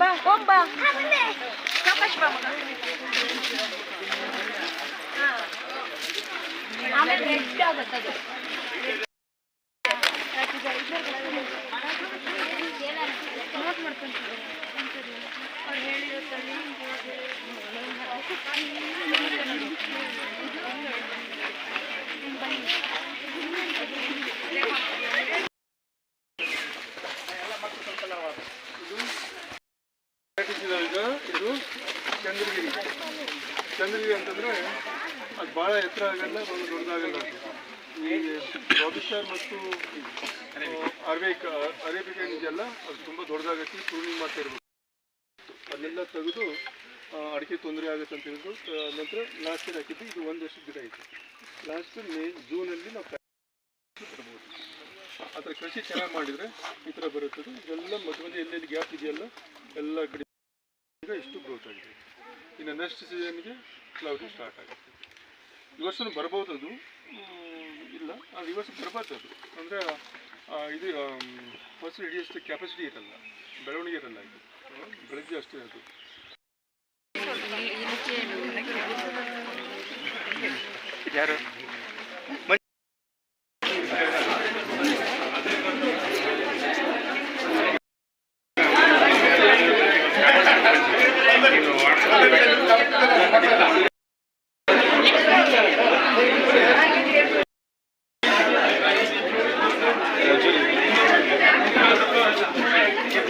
Bak bomba. Anne. Yavaş bak. Ha. Ahmet ne? Bir daha da Chandragiri. Chandragiri ಅಂತಂದ್ರೆ ಅದು ಭಾಳ ಎತ್ತರ ಆಗಲ್ಲ, ಭಾಳ ದೊಡ್ಡದಾಗಲ್ಲ ಈ ಮತ್ತು ಅರೇಬಿಕ್ ಅರೇಬಿಕ್ ಇದೆಯಲ್ಲ ಅದು ತುಂಬ ದೊಡ್ಡದಾಗತ್ತೆ ಪ್ರೂನಿಂಗ್ ಮಾಡ್ತಾ ಇರ್ಬೇಕು. ಅದನ್ನೆಲ್ಲ ತೆಗೆದು ಅಡಿಕೆ ತೊಂದರೆ ಆಗುತ್ತೆ ಅಂತ ಹೇಳಿದ್ರು. ನಂತರ ಲಾಸ್ಟ್ ಇಯರ್ ಹಾಕಿದ್ದು ಇದು ಒಂದು ವರ್ಷದ ಗಿಡ ಐತೆ. ಲಾಸ್ಟ್ ಮೇ, ಜೂನಲ್ಲಿ ನಾವು ಬರ್ಬೋದು ಆ ಕೃಷಿ ಚೆನ್ನಾಗಿ ಮಾಡಿದರೆ ಈ ಥರ ಬರುತ್ತದೆ. ಇದೆಲ್ಲ ಮಧ್ಯ ಮಧ್ಯೆ ಎಲ್ಲೆಲ್ಲಿ ಗ್ಯಾಪ್ ಇದೆಯಲ್ಲ, ಎಲ್ಲ ಕಡೆ ಈಗ ಇಷ್ಟು ಗ್ರೋತ್ ಆಗಿದೆ. ಇನ್ನು ನೆಕ್ಸ್ಟ್ ಸೀಸನ್ಗೆ ಕ್ಲೌಡ್ ಸ್ಟಾರ್ಟ್ ಆಗುತ್ತೆ. ಈ ವರ್ಷನೂ ಬರ್ಬೋದು ಅದು ಇಲ್ಲ. ಅದು ಈ ವರ್ಷ ಬರ್ಬಾರ್ದು ಅದು. ಅಂದರೆ ಇದು ಫಸ್ಟ್ ಹಿಡಿಯೋಷ್ಟು ಕೆಪಾಸಿಟಿ ಇರಲ್ಲ. ಬೆಳವಣಿಗೆ ಇರಲ್ಲ ಇದು. ಬೆಳಗ್ಗೆ ಅಷ್ಟೇ ಅದು. ಯಾರು?